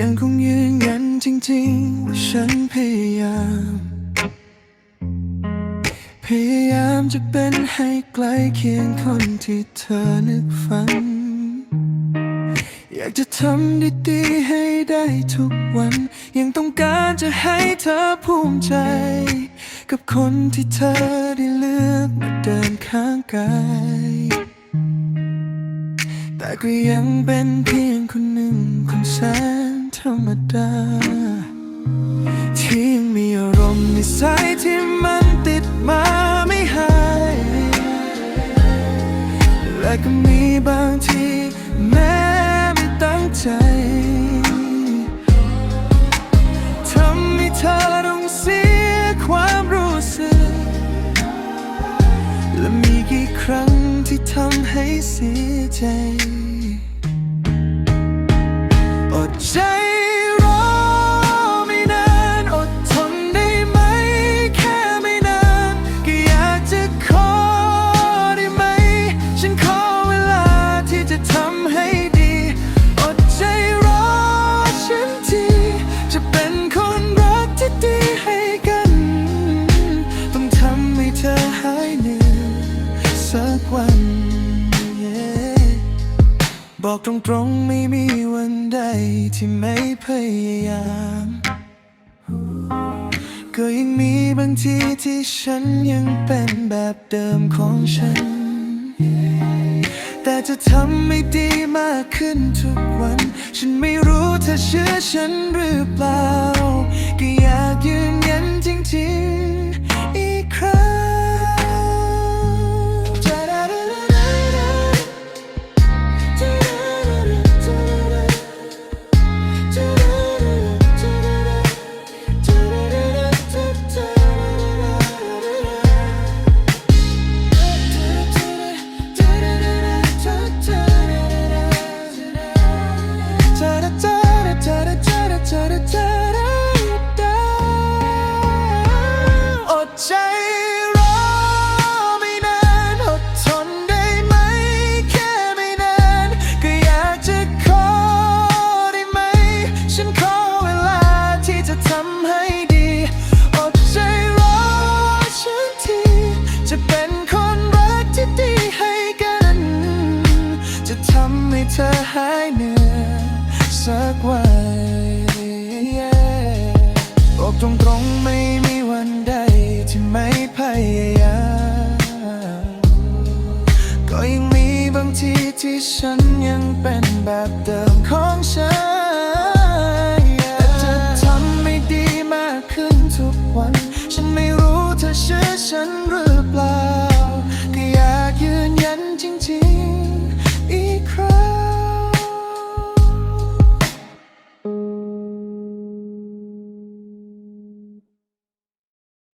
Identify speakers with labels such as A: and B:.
A: ยังคงยืนยันจริงๆว่าฉันพยายาม พยายามจะเป็นให้ใกล้เคียงคนที่เธอนึกฝัน อยากจะทำดีๆให้ได้ทุกวัน ยังต้องการจะให้เธอภูมิใจ กับคนที่เธอได้เลือกมาเดินข้างกายแต่ก็ยังเป็นเพียงคนหนึ่งคนแสน รรมดา ที่ยังมีอารมณ์ในสายที่มันติดมาไม่หาย และก็มีบางทีแม้ไม่ตั้งใจทำให้เธอต้องเสียความรู้สึก และมีกี่ครั้งที่ทำให้เสียใจอด บอกตรงๆไม่มีวันใดที่ไม่พยายาม ก็ยังมีบางทีที่ฉันยังเป็นแบบเดิมของฉัน แต่จะทำให้ดีมากขึ้นทุกวัน ฉันไม่รู้เธอเชื่อฉันหรือเปล่า ใจรอไม่นานอดทนได้ไหม แค่ไม่นาน ก็อยากจะขอได้ไหม ฉันขอเวลาที่จะทำให้ดี อดใจรอฉันที จะเป็นคนรักที่ดีให้กัน จะทำให้เธอหายเหนื่อยสักวัน ก็ยังมีบางทีที่ฉันยังเป็นแบบเดิมของฉัน